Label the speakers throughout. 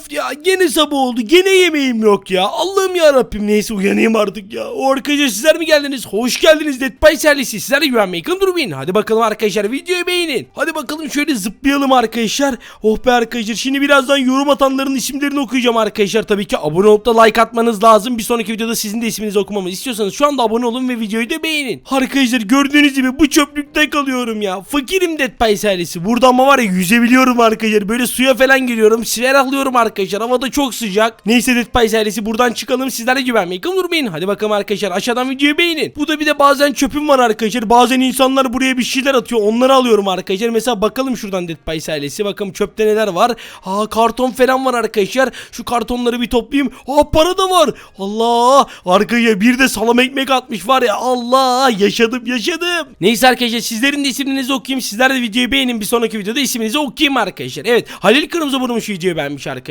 Speaker 1: Of ya gene sabah oldu gene yemeğim yok ya. Allah'ım ya Rabbim neyse uyanayım artık ya. O arkadaşlar sizler mi geldiniz? Hoş geldiniz Dead by serisi. Sizler de güvenmeyin. Yakın durmayın. Hadi bakalım arkadaşlar videoyu beğenin. Hadi bakalım şöyle zıplayalım arkadaşlar. Oh be arkadaşlar şimdi birazdan yorum atanların isimlerini okuyacağım arkadaşlar. Tabii ki abone olup da like atmanız lazım. Bir sonraki videoda sizin de isminizi okumamı istiyorsanız şu anda abone olun ve videoyu da beğenin. Arkadaşlar gördüğünüz gibi bu çöplükte kalıyorum ya. Fakirim Dead by serisi. Burada ama var ya yüzebiliyorum arkadaşlar. Böyle suya falan giriyorum. Ferahlıyorum arkadaşlar. Havada çok sıcak. Neyse Dead by serisi buradan çıkalım. Sizler de güvenmeyin. Yakın durmayın. Hadi bakalım arkadaşlar. Aşağıdan videoyu beğenin. Bu da bir de bazen çöpüm var arkadaşlar. Bazen insanlar buraya bir şeyler atıyor. Onları alıyorum arkadaşlar. Mesela bakalım şuradan Dead by serisi. Bakalım çöpte neler var. Aa karton falan var arkadaşlar. Şu kartonları bir toplayayım. Aa para da var. Allah. Arkaya bir de salam ekmek atmış var ya. Allah. Yaşadım yaşadım. Neyse arkadaşlar sizlerin de isimlerinizi okuyayım. Sizler de videoyu beğenin. Bir sonraki videoda isminizi okuyayım arkadaşlar. Evet. Halil kanalımıza abone olmuş videoyu beğenmiş arkadaşlar.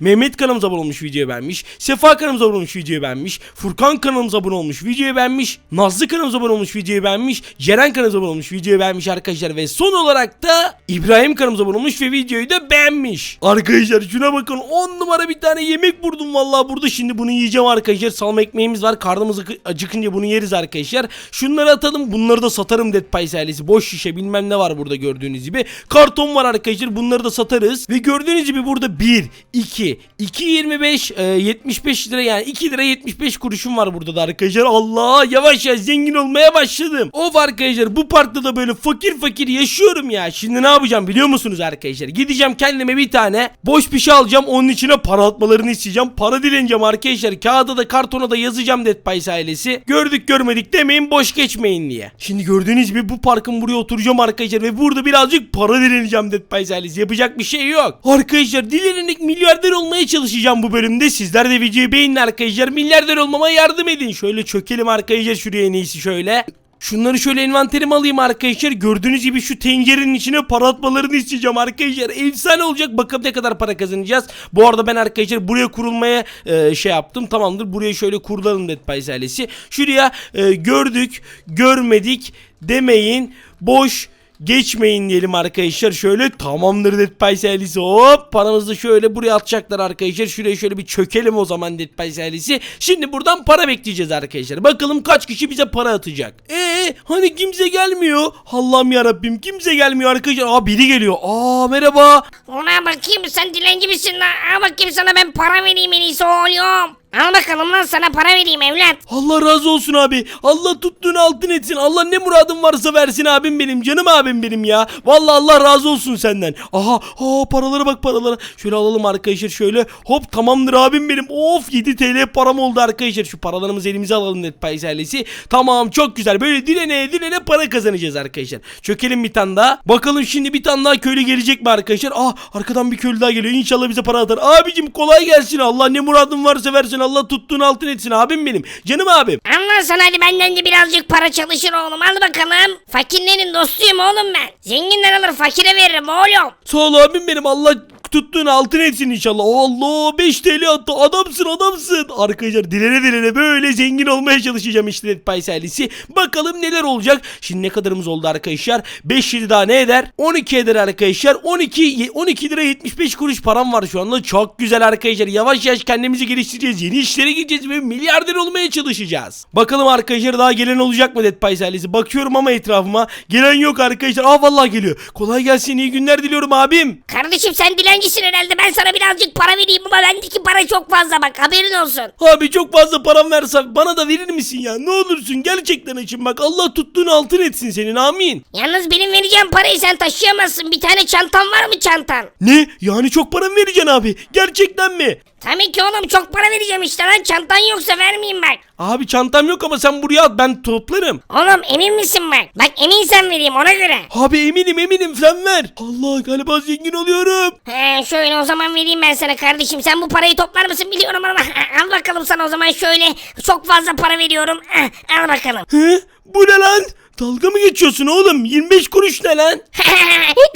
Speaker 1: Mehmet kanalımıza abone olmuş videoyu beğenmiş. Sefa kanalımıza abone olmuş videoyu beğenmiş. Furkan kanalımıza abone olmuş videoyu beğenmiş. Nazlı kanalımıza abone olmuş videoyu beğenmiş. Ceren kanalımıza abone olmuş videoyu beğenmiş arkadaşlar. Ve son olarak da İbrahim kanalımıza abone olmuş ve videoyu da beğenmiş. Arkadaşlar şuna bakın 10 numara bir tane yemek vurdum vallahi burada şimdi bunu yiyeceğim arkadaşlar. Salma ekmeğimiz var. Karnımız acı- acıkınca bunu yeriz arkadaşlar. Şunları atalım. Bunları da satarım Dead Pies ailesi. Boş şişe bilmem ne var burada gördüğünüz gibi. Karton var arkadaşlar. Bunları da satarız. Ve gördüğünüz gibi burada 1, 2, 2.25, e, 75 lira yani 2 lira 75 kuruşum var burada da arkadaşlar. Allah yavaş yavaş zengin olmaya başladım. Of arkadaşlar bu parkta da böyle fakir fakir yaşıyorum ya. Şimdi ne yapacağım biliyor musunuz arkadaşlar? Gideceğim kendime bir tane boş bir şey alacağım. Onun içine para atmalarını isteyeceğim. Para dileneceğim arkadaşlar. Kağıda da kartona da yazacağım Dead Pies ailesi. Gördük görmedik demeyin boş geçmeyin diye. Şimdi gördüğünüz gibi bu parkın buraya oturacağım arkadaşlar ve burada birazcık para dileneceğim Dead Pies ailesi. Yapacak bir şey yok. Arkadaşlar dilenerek milyarder olmaya çalışacağım bu bölümde. Sizler de videoyu beğenin arkadaşlar. Milyarder olmama yardım edin. Şöyle çökelim arkadaşlar şuraya en iyisi şöyle. Şunları şöyle envanterime alayım arkadaşlar. Gördüğünüz gibi şu tencerenin içine para atmalarını isteyeceğim arkadaşlar. Efsane olacak. Bakalım ne kadar para kazanacağız. Bu arada ben arkadaşlar buraya kurulmaya e, şey yaptım. Tamamdır. Buraya şöyle kurulalım Dead Pies ailesi. Şuraya e, gördük, görmedik demeyin. Boş Geçmeyin diyelim arkadaşlar. Şöyle tamamdır Dead Pies ailesi. Hop paramızı şöyle buraya atacaklar arkadaşlar. Şuraya şöyle bir çökelim o zaman Dead ailesi. Şimdi buradan para bekleyeceğiz arkadaşlar. Bakalım kaç kişi bize para atacak. Eee hani kimse gelmiyor? Allah'ım yarabbim kimse gelmiyor arkadaşlar. Aa biri geliyor. Aa merhaba.
Speaker 2: Ona bakayım sen dilenci misin lan? Al bakayım sana ben para vereyim en iyisi oğlum. Al bakalım lan sana para vereyim evlat.
Speaker 1: Allah razı olsun abi. Allah tuttuğunu altın etsin. Allah ne muradın varsa versin abim benim. Canım abim benim ya. Vallahi Allah razı olsun senden. Aha, aa paralara bak paralara. Şöyle alalım arkadaşlar şöyle. Hop tamamdır abim benim. Of 7 TL param oldu arkadaşlar. Şu paralarımızı elimize alalım Net Payız ailesi. Tamam çok güzel. Böyle dilene dilene para kazanacağız arkadaşlar. Çökelim bir tane daha. Bakalım şimdi bir tane daha köylü gelecek mi arkadaşlar? Ah arkadan bir köylü daha geliyor. İnşallah bize para atar. Abicim kolay gelsin. Allah ne muradın varsa versin. Allah tuttuğunu altın etsin abim benim. Canım abim.
Speaker 2: Sana hadi benden de birazcık para çalışır oğlum al bakalım. Fakirlerin dostuyum oğlum ben. Zenginler alır fakire veririm oğlum.
Speaker 1: Sağ ol abim benim Allah tuttuğun altın etsin inşallah. Allah 5 TL attı adamsın adamsın. Arkadaşlar dilene dilene böyle zengin olmaya çalışacağım Pies ailesi. Bakalım neler olacak. Şimdi ne kadarımız oldu arkadaşlar? 5 7 daha ne eder? 12 eder arkadaşlar. 12 12 lira 75 kuruş param var şu anda. Çok güzel arkadaşlar. Yavaş yavaş kendimizi geliştireceğiz. Yeni işlere gireceğiz ve milyarder olmaya çalışacağız. Bakalım arkadaşlar daha gelen olacak mı Dead Pies ailesi? Bakıyorum ama etrafıma. Gelen yok arkadaşlar. Aa vallahi geliyor. Kolay gelsin. iyi günler diliyorum abim.
Speaker 2: Kardeşim sen dilencisin herhalde ben sana birazcık para vereyim ama bendeki para çok fazla bak haberin olsun.
Speaker 1: Abi çok fazla param versen bana da verir misin ya? Ne olursun gerçekten için bak Allah tuttuğunu altın etsin senin amin.
Speaker 2: Yalnız benim vereceğim parayı sen taşıyamazsın. Bir tane çantan var mı çantan?
Speaker 1: Ne? Yani çok para mı vereceksin abi? Gerçekten mi?
Speaker 2: Tabii ki oğlum çok para vereceğim işte lan çantan yoksa vermeyeyim bak.
Speaker 1: Abi çantam yok ama sen buraya at ben toplarım.
Speaker 2: Oğlum emin misin bak? Bak eminsen vereyim ona göre.
Speaker 1: Abi eminim eminim sen ver. Allah galiba zengin oluyorum.
Speaker 2: He şöyle o zaman vereyim ben sana kardeşim. Sen bu parayı toplar mısın biliyorum ama al bakalım sana o zaman şöyle çok fazla para veriyorum. Ah, Al bakalım.
Speaker 1: He? Bu ne lan? Dalga mı geçiyorsun oğlum? 25 kuruş ne lan?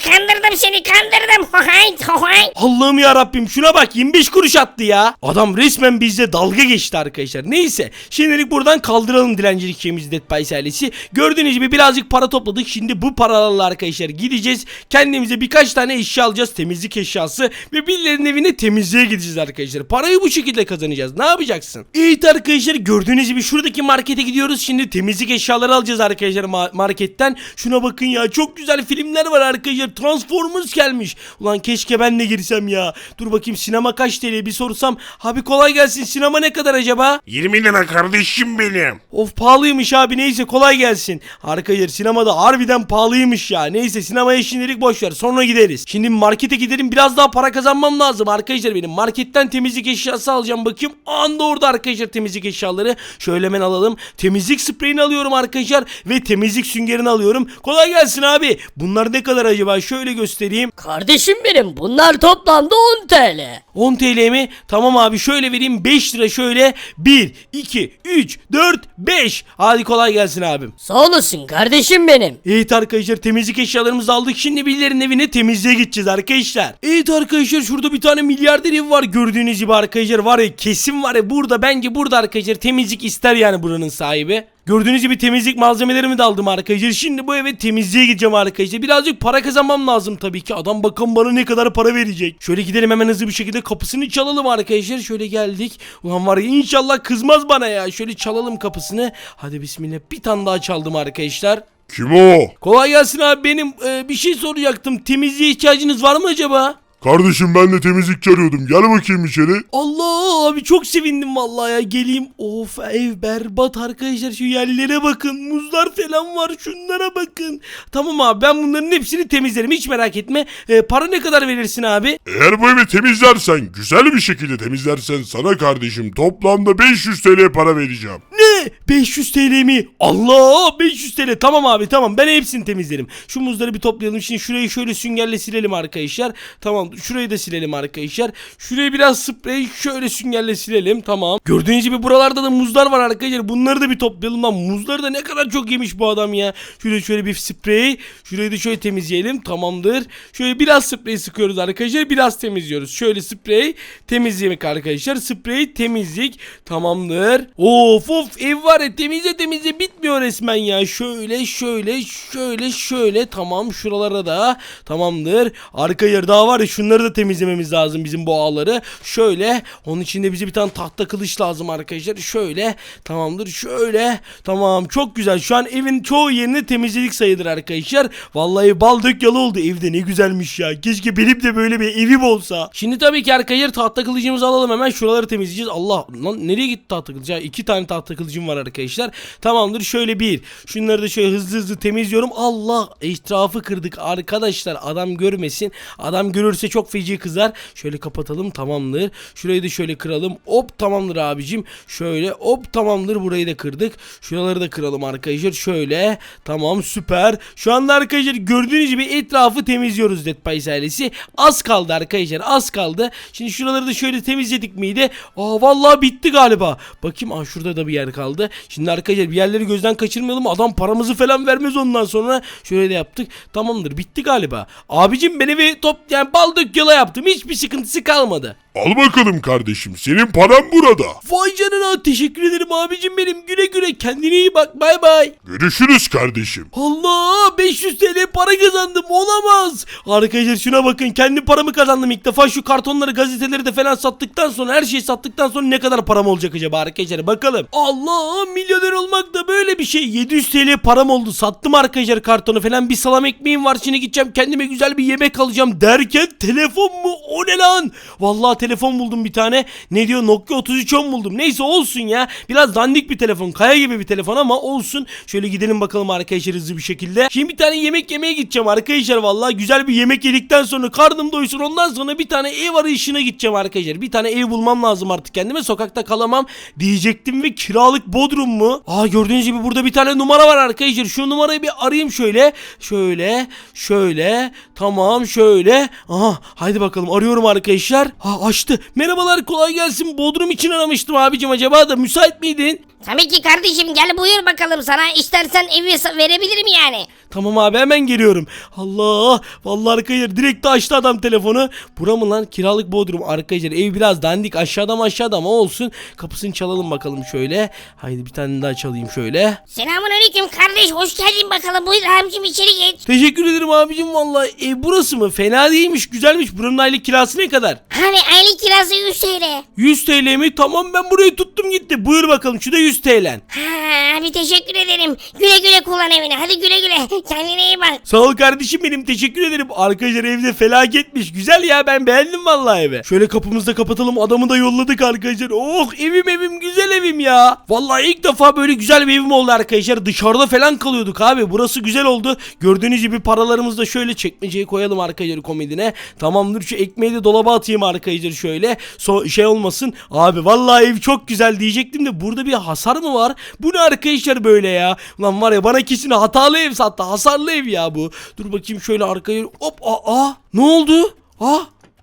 Speaker 2: kandırdım seni kandırdım. Hohay hohay.
Speaker 1: Allah'ım ya Rabbim şuna bak 25 kuruş attı ya. Adam resmen bizde dalga geçti arkadaşlar. Neyse şimdilik buradan kaldıralım dilencilik şeyimizi Dead Pies ailesi. Gördüğünüz gibi birazcık para topladık. Şimdi bu paralarla arkadaşlar gideceğiz. Kendimize birkaç tane eşya alacağız. Temizlik eşyası ve birilerinin evine temizliğe gideceğiz arkadaşlar. Parayı bu şekilde kazanacağız. Ne yapacaksın? Evet arkadaşlar gördüğünüz gibi şuradaki markete gidiyoruz. Şimdi temizlik eşyaları alacağız arkadaşlar ma- marketten. Şuna bakın ya çok güzel filmler var arkadaşlar. Transformers gelmiş. Ulan keşke ben de girsem ya. Dur bakayım sinema kaç TL bir sorsam. Abi kolay gelsin sinema ne kadar acaba?
Speaker 3: 20 lira kardeşim benim.
Speaker 1: Of pahalıymış abi neyse kolay gelsin. Arkadaşlar sinemada harbiden pahalıymış ya. Neyse sinemaya şimdilik boş ver sonra gideriz. Şimdi markete gidelim biraz daha para kazanmam lazım arkadaşlar benim. Marketten temizlik eşyası alacağım bakayım. Anda orada arkadaşlar temizlik eşyaları. Şöyle hemen alalım. Temizlik spreyini alıyorum arkadaşlar ve temizlik süngerini alıyorum. Kolay gelsin abi. Bunlar ne kadar acaba? Şöyle göstereyim.
Speaker 4: Kardeşim benim bunlar toplamda 10 TL.
Speaker 1: 10 TL mi? Tamam abi şöyle vereyim 5 lira şöyle. 1, 2, 3, 4, 5. Hadi kolay gelsin abim.
Speaker 4: Sağ olasın kardeşim benim.
Speaker 1: Evet arkadaşlar temizlik eşyalarımızı aldık. Şimdi birilerinin evine temizliğe gideceğiz arkadaşlar. Evet arkadaşlar şurada bir tane milyarder evi var gördüğünüz gibi arkadaşlar. Var ya kesin var ya burada bence burada arkadaşlar temizlik ister yani buranın sahibi. Gördüğünüz gibi temizlik malzemelerimi de aldım arkadaşlar. Şimdi bu eve temizliğe gideceğim arkadaşlar. Birazcık para kazanmam lazım tabii ki. Adam bakın bana ne kadar para verecek. Şöyle gidelim hemen hızlı bir şekilde kapısını çalalım arkadaşlar. Şöyle geldik. Ulan var ya inşallah kızmaz bana ya. Şöyle çalalım kapısını. Hadi bismillah. Bir tane daha çaldım arkadaşlar.
Speaker 3: Kim o?
Speaker 1: Kolay gelsin abi benim e, bir şey soracaktım. Temizliğe ihtiyacınız var mı acaba?
Speaker 3: Kardeşim ben de temizlikçi arıyordum. Gel bakayım içeri.
Speaker 1: Allah abi çok sevindim vallahi ya geleyim. Of ev berbat arkadaşlar şu yerlere bakın muzlar falan var şunlara bakın. Tamam abi ben bunların hepsini temizlerim hiç merak etme. E, para ne kadar verirsin abi?
Speaker 3: Eğer bu evi temizlersen, güzel bir şekilde temizlersen sana kardeşim toplamda 500 TL para vereceğim.
Speaker 1: Ne? 500 TL mi? Allah 500 TL tamam abi tamam ben hepsini temizlerim. Şu muzları bir toplayalım şimdi şurayı şöyle süngerle silelim arkadaşlar. Tamam şurayı da silelim arkadaşlar. Şurayı biraz sprey şöyle süngerle silelim tamam. Gördüğünüz gibi buralarda da muzlar var arkadaşlar. Bunları da bir toplayalım lan. Muzları da ne kadar çok yemiş bu adam ya. Şöyle şöyle bir sprey. Şurayı da şöyle temizleyelim tamamdır. Şöyle biraz sprey sıkıyoruz arkadaşlar. Biraz temizliyoruz. Şöyle sprey temizlemek arkadaşlar. Sprey temizlik tamamdır. Of of ev var ya temizle temizle bitmiyor resmen ya. Şöyle şöyle şöyle şöyle tamam şuralara da tamamdır. Arka yer daha var ya şunları da temizlememiz lazım bizim bu ağları. Şöyle onun içinde bize bir tane tahta kılıç lazım arkadaşlar. Şöyle tamamdır şöyle tamam çok güzel. Şu an evin çoğu yerini temizledik sayılır arkadaşlar. Vallahi bal dök yalı oldu evde ne güzelmiş ya. Keşke benim de böyle bir evim olsa. Şimdi tabii ki arkadaşlar tahta kılıcımızı alalım hemen şuraları temizleyeceğiz. Allah lan nereye gitti tahta kılıcı? Ha, iki tane tahta kılıcım var arkadaşlar. Tamamdır şöyle bir. Şunları da şöyle hızlı hızlı temizliyorum. Allah etrafı kırdık arkadaşlar. Adam görmesin. Adam görürse çok feci kızar. Şöyle kapatalım tamamdır. Şurayı da şöyle kıralım. Hop tamamdır abicim. Şöyle hop tamamdır burayı da kırdık. Şuraları da kıralım arkadaşlar. Şöyle tamam süper. Şu anda arkadaşlar gördüğünüz gibi etrafı temizliyoruz Dead Pies ailesi. Az kaldı arkadaşlar az kaldı. Şimdi şuraları da şöyle temizledik miydi? Aa vallahi bitti galiba. Bakayım aa şurada da bir yer kaldı. Şimdi arkadaşlar bir yerleri gözden kaçırmayalım. Adam paramızı falan vermez ondan sonra. Şöyle de yaptık. Tamamdır bitti galiba. Abicim ben evi top yani bal dök yola yaptım. Hiçbir sıkıntısı kalmadı.
Speaker 3: Al bakalım kardeşim senin paran burada.
Speaker 1: Vay canına teşekkür ederim abicim benim. Güle güle kendine iyi bak bay bay.
Speaker 3: Görüşürüz kardeşim.
Speaker 1: Allah 500 TL para kazandım olamaz. Arkadaşlar şuna bakın kendi paramı kazandım ilk defa şu kartonları gazeteleri de falan sattıktan sonra her şeyi sattıktan sonra ne kadar param olacak acaba arkadaşlar bakalım. Allah milyoner olmak da böyle bir şey 700 TL param oldu sattım arkadaşlar kartonu falan bir salam ekmeğim var şimdi gideceğim kendime güzel bir yemek alacağım derken telefon mu o ne lan? Vallahi telefon buldum bir tane ne diyor Nokia 3310 buldum neyse olsun ya biraz dandik bir telefon kaya gibi bir telefon ama olsun şöyle gidelim bakalım arkadaşlar hızlı bir şekilde. Şimdi bir tane yemek yemeye gideceğim arkadaşlar vallahi güzel bir yemek yedikten sonra karnım doysun ondan sonra bir tane ev arayışına gideceğim arkadaşlar. Bir tane ev bulmam lazım artık kendime sokakta kalamam diyecektim ve kiralık bodrum mu? Aa gördüğünüz gibi burada bir tane numara var arkadaşlar. Şu numarayı bir arayayım şöyle. Şöyle şöyle tamam şöyle. Aha haydi bakalım arıyorum arkadaşlar. Ha açtı. Merhabalar kolay gelsin. Bodrum için aramıştım abicim acaba da müsait miydin?
Speaker 2: Tabii ki kardeşim gel buyur bakalım sana istersen evi sa- verebilirim yani.
Speaker 1: Tamam abi hemen geliyorum. Allah vallahi arkadaşlar direkt de açtı adam telefonu. Bura mı lan kiralık bodrum arkadaşlar ev biraz dandik aşağıda mı aşağıda ama olsun. Kapısını çalalım bakalım şöyle. Haydi bir tane daha çalayım şöyle.
Speaker 2: Selamun aleyküm kardeş hoş geldin bakalım buyur abicim içeri geç.
Speaker 1: Teşekkür ederim abicim vallahi ev burası mı? Fena değilmiş güzelmiş. Buranın aylık kirası ne kadar?
Speaker 2: Hani aylık kirası 100 TL.
Speaker 1: 100 TL mi? Tamam ben burayı tuttum gitti. Buyur bakalım şu da 100 TL.
Speaker 2: Ha abi teşekkür ederim. Güle güle kullan evini hadi güle güle. Kendine iyi bak.
Speaker 1: Sağ ol kardeşim benim teşekkür ederim. Arkadaşlar evde felaketmiş. Güzel ya ben beğendim vallahi evi. Şöyle kapımızı da kapatalım adamı da yolladık arkadaşlar. Oh evim evim güzel evim ya. Vallahi ilk defa böyle güzel bir evim oldu arkadaşlar. Dışarıda falan kalıyorduk abi. Burası güzel oldu. Gördüğünüz gibi paralarımızı da şöyle çekmeceye koyalım arkadaşlar komedine. Tamamdır şu ekmeği de dolaba atayım arkadaşlar şöyle. So şey olmasın. Abi vallahi ev çok güzel diyecektim de burada bir hasar mı var? Bu ne arkadaşlar böyle ya? Ulan var ya bana kesin hatalı ev sattı. Hasarlı ev ya bu. Dur bakayım şöyle arkaya. Hop aa, ne oldu? Aa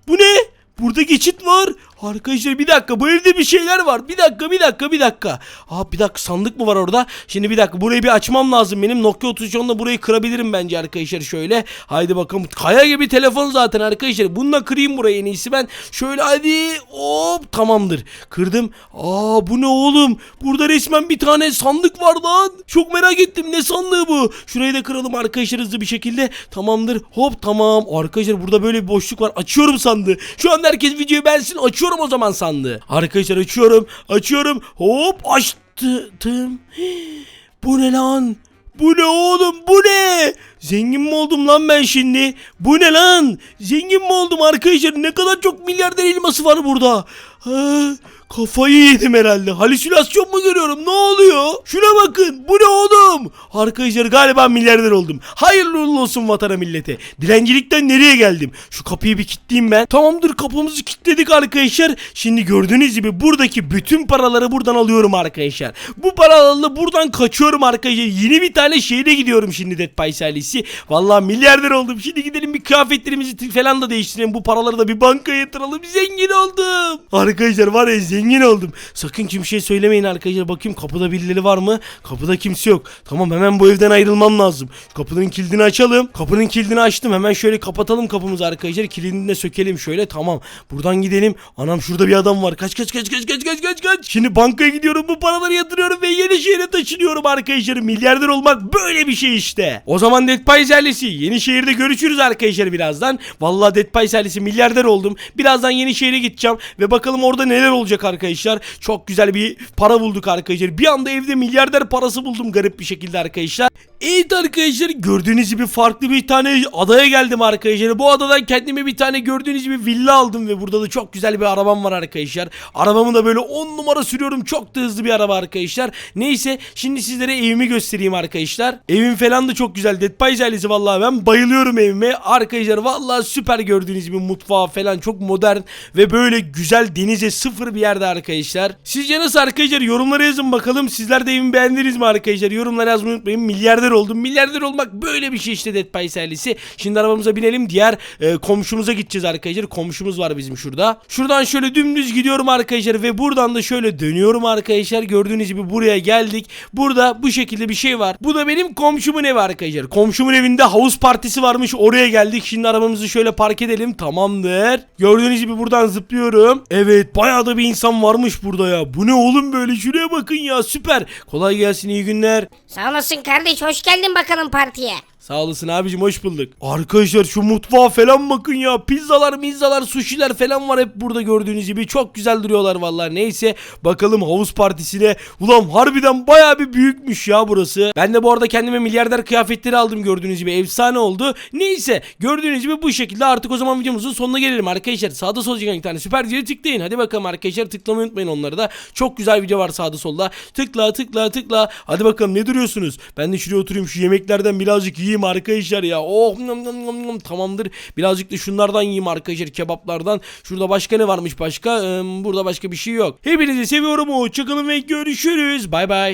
Speaker 1: bu ne? Burada geçit var. Arkadaşlar bir dakika bu evde bir şeyler var. Bir dakika bir dakika bir dakika. Aa bir dakika sandık mı var orada? Şimdi bir dakika burayı bir açmam lazım benim. Nokia 3310'la burayı kırabilirim bence arkadaşlar şöyle. Haydi bakalım. Kaya gibi telefon zaten arkadaşlar. Bununla kırayım burayı en iyisi ben. Şöyle hadi hop tamamdır. Kırdım. Aa bu ne oğlum? Burada resmen bir tane sandık var lan. Çok merak ettim ne sandığı bu? Şurayı da kıralım arkadaşlar hızlı bir şekilde. Tamamdır. Hop tamam. Arkadaşlar burada böyle bir boşluk var. Açıyorum sandığı. Şu anda herkes videoyu beğensin. Açıyorum o zaman sandığı. Arkadaşlar açıyorum. Açıyorum. Hop açtım. Bu ne lan? Bu ne oğlum bu ne? Zengin mi oldum lan ben şimdi? Bu ne lan? Zengin mi oldum arkadaşlar? Ne kadar çok milyarder elması var burada. Ha, kafayı yedim herhalde. Halüsinasyon mu görüyorum? Ne oluyor? Şuna bakın. Bu ne oğlum? Arkadaşlar galiba milyarder oldum. Hayırlı olsun vatana millete. Dilencilikten nereye geldim? Şu kapıyı bir kilitleyeyim ben. Tamamdır kapımızı kilitledik arkadaşlar. Şimdi gördüğünüz gibi buradaki bütün paraları buradan alıyorum arkadaşlar. Bu paralarla buradan kaçıyorum arkadaşlar. Yeni bir tane şehre gidiyorum şimdi Dead Pies. Vallahi milyarder oldum. Şimdi gidelim bir kıyafetlerimizi falan da değiştirelim. Bu paraları da bir bankaya yatıralım. Zengin oldum. Arkadaşlar var ya zengin oldum. Sakın kimseye söylemeyin arkadaşlar. Bakayım kapıda birileri var mı? Kapıda kimse yok. Tamam hemen bu evden ayrılmam lazım. Kapının kilidini açalım. Kapının kilidini açtım. Hemen şöyle kapatalım kapımızı arkadaşlar. Kilidini de sökelim şöyle. Tamam. Buradan gidelim. Anam şurada bir adam var. Kaç kaç kaç kaç kaç kaç kaç kaç. Şimdi bankaya gidiyorum. Bu paraları yatırıyorum ve yeni şehre taşınıyorum arkadaşlar. Milyarder olmak böyle bir şey işte. O zaman Dead Pies yeni şehirde görüşürüz arkadaşlar birazdan. Vallahi Dead Pies milyarder oldum. Birazdan yeni şehre gideceğim ve bakalım orada neler olacak arkadaşlar. Çok güzel bir para bulduk arkadaşlar. Bir anda evde milyarder parası buldum garip bir şekilde arkadaşlar. Evet arkadaşlar gördüğünüz gibi farklı bir tane adaya geldim arkadaşlar. Bu adadan kendime bir tane gördüğünüz gibi villa aldım ve burada da çok güzel bir arabam var arkadaşlar. Arabamı da böyle 10 numara sürüyorum. Çok da hızlı bir araba arkadaşlar. Neyse şimdi sizlere evimi göstereyim arkadaşlar. Evim falan da çok güzel. Dead Pies ailesi vallahi ben bayılıyorum evime. Arkadaşlar vallahi süper gördüğünüz gibi mutfağı falan çok modern ve böyle güzel denize sıfır bir yerde arkadaşlar. Sizce nasıl arkadaşlar? Yorumlara yazın bakalım. Sizler de evimi beğendiniz mi arkadaşlar? Yorumlara yazmayı unutmayın. Milyarder oldum. Milyarder olmak böyle bir şey işte Dead Pies ailesi. Şimdi arabamıza binelim. Diğer e, komşumuza gideceğiz arkadaşlar. Komşumuz var bizim şurada. Şuradan şöyle dümdüz gidiyorum arkadaşlar ve buradan da şöyle dönüyorum arkadaşlar. Gördüğünüz gibi buraya geldik. Burada bu şekilde bir şey var. Bu da benim komşumun evi arkadaşlar. Komşumun evinde havuz partisi varmış. Oraya geldik. Şimdi arabamızı şöyle park edelim. Tamamdır. Gördüğünüz gibi buradan zıplıyorum. Evet bayağı da bir insan varmış burada ya. Bu ne oğlum böyle? Şuraya bakın ya süper. Kolay gelsin iyi günler.
Speaker 2: Sağ olasın kardeş hoş geldin bakalım partiye.
Speaker 1: Sağ olasın abicim hoş bulduk. Arkadaşlar şu mutfağa falan bakın ya. Pizzalar, mizzalar, suşiler falan var hep burada gördüğünüz gibi. Çok güzel duruyorlar vallahi. Neyse bakalım havuz partisine. Ulan harbiden baya bir büyükmüş ya burası. Ben de bu arada kendime milyarder kıyafetleri aldım gördüğünüz gibi. Efsane oldu. Neyse gördüğünüz gibi bu şekilde artık o zaman videomuzun sonuna gelelim arkadaşlar. Sağda solda çıkan bir tane süper videoya tıklayın. Hadi bakalım arkadaşlar tıklamayı unutmayın onları da. Çok güzel video var sağda solda. Tıkla tıkla tıkla. Hadi bakalım ne duruyorsunuz? Ben de şuraya oturayım şu yemeklerden birazcık yiyeyim arkadaşlar ya. Oh nom nom nom nom tamamdır. Birazcık da şunlardan yiyeyim arkadaşlar kebaplardan. Şurada başka ne varmış başka? Ee, burada başka bir şey yok. Hepinizi seviyorum. Hoşçakalın ve görüşürüz. Bay bay.